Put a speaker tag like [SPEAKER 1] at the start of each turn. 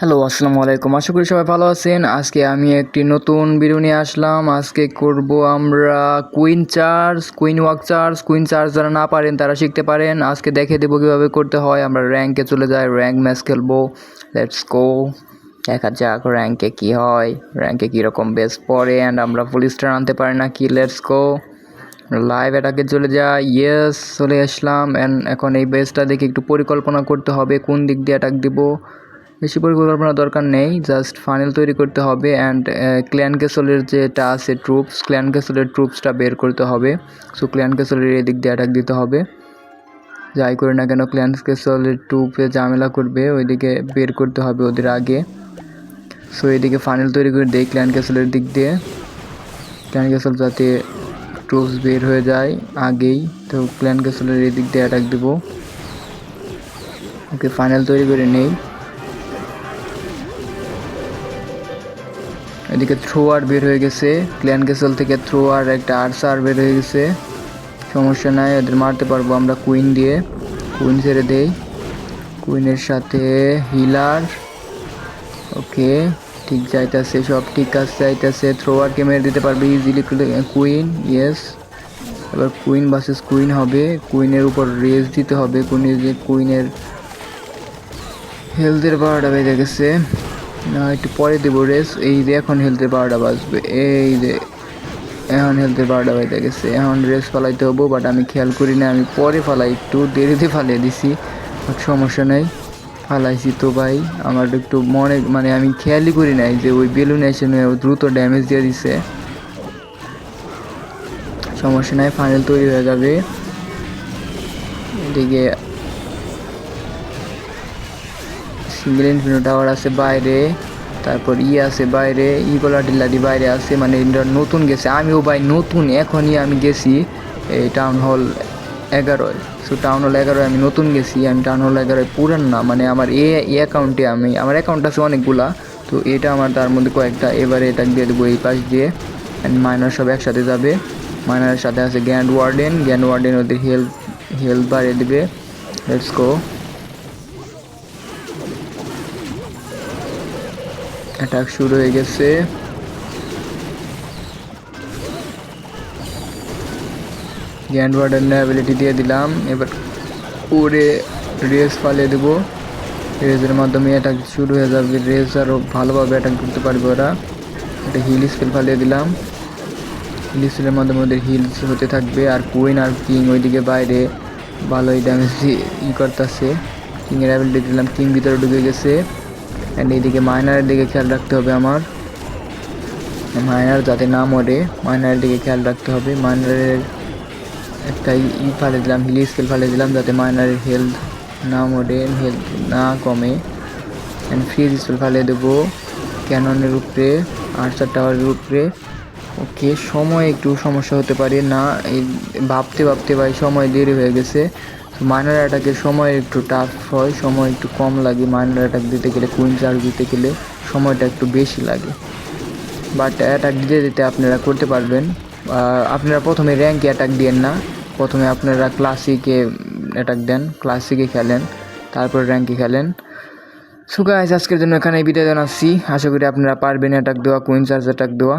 [SPEAKER 1] Hello, আসসালামু আলাইকুম। আশা করি সবাই ভালো আছেন। আজকে আমি একটি নতুন ভিডিও নিয়ে আসলাম। আজকে করব আমরা queen charge queen walk charge queen charge যারা না পারেন তারা শিখতে পারেন। আজকে দেখে দেবো কীভাবে করতে হয়। আমরা র্যাঙ্কে চলে যাই র্যাঙ্ক ম্যাচ খেলব। লেটস গো দেখা যাক র্যাঙ্কে কী হয় র্যাঙ্কে কীরকম বেস পড়ে। অ্যান্ড আমরা ফুল স্টার আনতে পারি না কি? লেটস গো লাইভ অ্যাটাকে চলে যাই। ইয়েস চলে আসলাম। অ্যান্ড এখন এই বেসটা দেখে একটু পরিকল্পনা করতে হবে। কোন দিক দিয়ে অ্যাটাক দিব? বেশি পরিকল্পনা দরকার নেই জাস্ট ফানেল তৈরি করতে হবে অ্যান্ড ক্ল্যান ক্যাসলের যেটা আছে ট্রুপস ক্ল্যান ক্যাসলের ট্রুপসটা বের করতে হবে। সো ক্ল্যান ক্যাসলের এদিক দিয়ে অ্যাটাক দিতে হবে। যাই করে না কেন ক্ল্যান ক্যাসলের ট্রুপে ঝামেলা করবে, ওইদিকে বের করতে হবে ওদের আগে। সো এদিকে ফানেল তৈরি করে দেই ক্ল্যান ক্যাসলের দিক দিয়ে। ক্ল্যান ক্যাসল যাতে ট্রুপস বের হয়ে যায় আগেই, তো ক্ল্যান ক্যাসলের এদিক দিয়ে অ্যাটাক দেবো। ওকে ফাইনাল তৈরি করে নেই। এদিকে থ্রোয়ার বের হয়ে গেছে। ক্ল্যান ক্যাসেল থেকে থ্রোয়ার একটা আর্সার বের হয়ে গেছে। সমস্যা নাই, ওদের মারতে পারব আমরা কুইন দিয়ে। কুইন ছেড়ে দেই। কুইনের সাথে হিলার। ওকে, ঠিক যাইতেছে, সব ঠিক কাজ যাইতেছে। থ্রোয়ারকে মেরে দিতে পারবে ইজিলি কুইন ইয়েস এবার কুইন ভার্সেস কুইন হবে। কুইনের উপর রেস দিতে হবে। কুইনের যে কুইনের হেলথের বারোটা বেজে গেছে। না, একটু পরে দেবো রেস এই যে এখন হেলথের বারোটা বাজবে। এই যে এখন হেলথের বারোটা বেজে গেছে। এখন রেস ফালাইতে হব বাট আমি খেয়াল করি না। আমি পরে ফালাই, একটু দেরিতে ফালিয়ে দিছি সমস্যা নেই। ফালাইছি তো ভাই। আমার একটু মনে মানে আমি খেয়ালই করি নাই যে ওই বেলুন এসে দ্রুত ড্যামেজ দিয়ে দিছে। সমস্যা নাই ফাইনাল তৈরি হয়ে যাবে। এদিকে সিঙ্গেল ইনফিনিটি টাওয়ার আছে বাইরে, তারপর ই আছে বাইরে ইগোলা টিল্লাটি বাইরে আছে মানে নতুন গেছে। আমিও ভাই নতুন, এখনই আমি গেছি এই town hall এগারোয়। So town hall এগারোয় আমি নতুন গেছি, আমি টাউন হল এগারোয় পুরান না মানে আমার এ অ্যাকাউন্টে আমি, আমার অ্যাকাউন্ট আছে অনেকগুলা, তো এটা আমার তার মধ্যে কয়েকটা, এবারে এটা দিয়ে দেবো এই পাশ দিয়ে অ্যান্ড মাইনার সব একসাথে যাবে। মাইনারের সাথে আছে গ্র্যান্ড ওয়ার্ডেন গ্র্যান্ড ওয়ার্ডেন ওদের হেল্প হেল্প বাড়িয়ে দেবে। লেটস গো অ্যাটাক শুরু হয়ে গেছে। গ্র্যান্ড ওয়ার্ডেনের অ্যাবিলিটি দিয়ে দিলাম। এবার উড়ে রেস ফালিয়ে দেবো। রেসের মাধ্যমে অ্যাটাক শুরু হয়ে যাবে। রেস আরও ভালোভাবে অ্যাটাক করতে পারবে ওরা। একটা হিল স্পেল ফালিয়ে দিলাম। হিল স্পেলের মাধ্যমে ওদের হিলস হতে থাকবে। আর কুইন আর কিং ওইদিকে বাইরে ভালোই ড্যামেজ ই করতেছে। কিংয়ের অ্যাবিলিটি দিলাম। কিং ভিতরে ঢুকে গেছে। অ্যান্ড এইদিকে মাইনারের দিকে খেয়াল রাখতে হবে আমার। মাইনার যাতে না মরে মাইনারের দিকে খেয়াল রাখতে হবে। মাইনারের একটা ই ফালে দিলাম হিলি স্কেল ফালে দিলাম, যাতে মাইনারের হেলথ না মরে হেলথ না কমে। অ্যান্ড ফ্রিজ স্কেল ফালে দেবো ক্যাননের উপরে আর্চার টাওয়ারের উপরে। ওকে, সময় একটু সমস্যা হতে পারে, না, এই ভাবতে ভাবতে ভাই সময় দেরি হয়ে গেছে। মাইনার অ্যাটাকের সময় একটু টাফ হয়, সময় একটু কম লাগে। মাইনার অ্যাটাক দিতে গেলে কুইন চার্জ দিতে গেলে সময়টা একটু বেশি লাগে। বাট অ্যাটাক দিতে দিতে আপনারা করতে পারবেন। আপনারা প্রথমে র্যাঙ্কে অ্যাটাক দেন না। প্রথমে আপনারা ক্লাসিকে অ্যাটাক দেন ক্লাসিকে খেলেন, তারপর র্যাঙ্কে খেলেন। সো আজকের জন্য এখানে বিদায় জানাচ্ছি। আশা করি আপনারা পারবেন অ্যাটাক দেওয়া কুইন চার্জ অ্যাটাক দেওয়া।